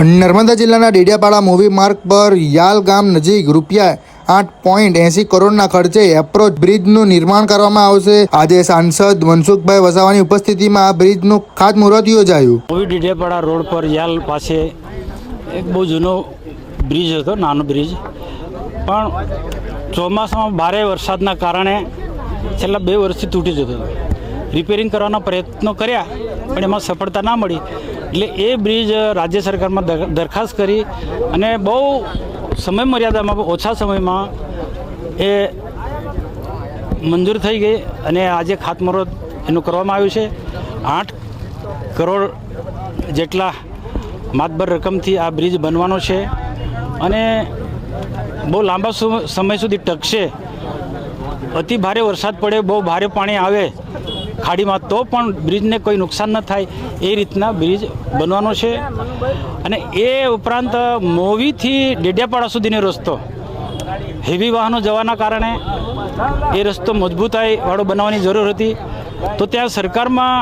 નર્મદા જિલ્લાના ડેડિયાપાડા મૂવી માર્ગ પર યાલ ગામ નજીક રૂપિયા આઠ પોઈન્ટ એસી કરોડના ખર્ચે એપ્રોચ બ્રિજનું નિર્માણ કરવામાં આવશે. આજે સાંસદ મનસુખભાઈ વસાવાની ઉપસ્થિતિમાં આ બ્રિજનું ખાતમુહૂર્ત યોજાયું. મૂવી ડેડિયાપાડા રોડ પર યાલ પાસે એક બહુ જૂનો બ્રિજ હતો, નાનો બ્રિજ પણ ચોમાસામાં ભારે વરસાદના કારણે છેલ્લા બે વર્ષથી તૂટી જતો હતો. રિપેરિંગ કરવાના પ્રયત્નો કર્યા, પણ એમાં સફળતા ના મળી. એટલે એ બ્રિજ રાજ્ય સરકારમાં દરખાસ્ત કરી અને બહુ સમય મર્યાદામાં ઓછા સમયમાં એ મંજૂર થઈ ગઈ અને આજે ખાતમુહૂર્ત એનું કરવામાં આવ્યું છે. આઠ કરોડ જેટલા માતબર રકમથી આ બ્રિજ બનવાનો છે અને બહુ લાંબા સમય સુધી ટકશે. અતિ ભારે વરસાદ પડે, બહુ ભારે પાણી આવે ખાડીમાં તો પણ બ્રિજને કોઈ નુકસાન ન થાય એ રીતના બ્રિજ બનવાનો છે. અને એ ઉપરાંત મોવીથી ડેડિયાપાડા સુધીનો રસ્તો. હેવી વાહનો જવાના કારણે એ રસ્તો મજબૂતાઈવાળો બનાવવાની જરૂર હતી. તો ત્યાં સરકારમાં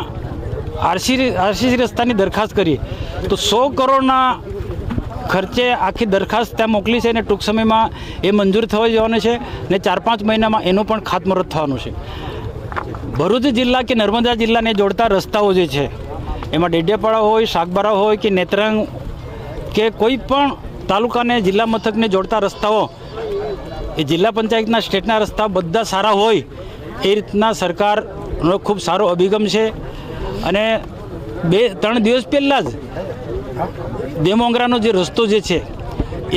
આરસી આરસીસી રસ્તાની દરખાસ્ત કરી. તો સો કરોડના ખર્ચે આખી દરખાસ્ત ત્યાં મોકલી છે અને ટૂંક સમયમાં એ મંજૂર થવા જવાનું છે ને ચાર પાંચ મહિનામાં એનું પણ ખાતમુહૂર્ત થવાનું છે. ભરૂચ જિલ્લા કે નર્મદા જિલ્લાને જોડતા રસ્તાઓ જે છે, એમાં ડેડિયાપાડા હોય શાકબારા હોય કે નેત્રંગ કે કોઈ પણ તાલુકાને જિલ્લા મથકને જોડતા રસ્તાઓ, એ જિલ્લા પંચાયતના સ્ટેટના રસ્તા બધા સારા હોય, એ રીતના સરકારનો ખૂબ સારો અભિગમ છે. અને બે, ત્રણ દિવસ પહેલાં જ દેમોંગરાનો જે રસ્તો જે છે,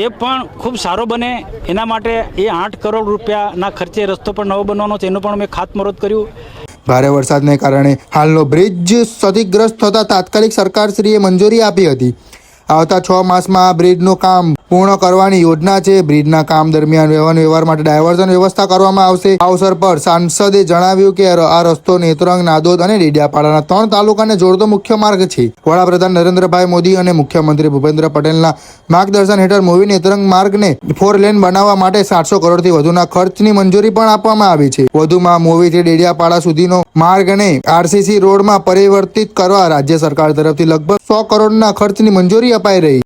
એ પણ ખૂબ સારો બને. એના માટે એ આઠ કરોડ રૂપિયાના ખર્ચે રસ્તો પણ નવો બનવાનો છે, એનું પણ મેં ખાતમુહૂર્ત કર્યું. ભારે વરસાદને કારણે હાલનો બ્રિજ ક્ષતિગ્રસ્ત થતા તાત્કાલિક સરકારશ્રીએ મંજૂરી આપી હતી. આવતા છ માસમાં આ બ્રિજનું કામ પૂર્ણ કરવાની યોજના છે. બ્રિજના કામ દરમિયાન વ્યવહાર વ્યવહાર માટે ડાયવર્ઝન વ્યવસ્થા કરવામાં આવશે. આ અવસર પર સાંસદે જણાવ્યું કે આ રસ્તો નેત્રંગ, નાદોદ અને ડેડિયાપાડાના ત્રણ તાલુકાને જોડતો મુખ્ય માર્ગ છે. વડાપ્રધાન નરેન્દ્રભાઈ મોદી અને મુખ્યમંત્રી ભૂપેન્દ્ર પટેલના માર્ગદર્શન હેઠળ મૂવી નેત્રંગ માર્ગને ફોર લેન બનાવવા માટે સાતસો કરોડથી વધુના ખર્ચની મંજૂરી પણ આપવામાં આવી છે. વધુમાં મૂવીથી ડેડિયાપાડા સુધીનો માર્ગને આરસીસી રોડમાં પરિવર્તિત કરવા રાજ્ય સરકાર તરફથી લગભગ સો કરોડના ખર્ચની મંજૂરી અપાઈ રહી.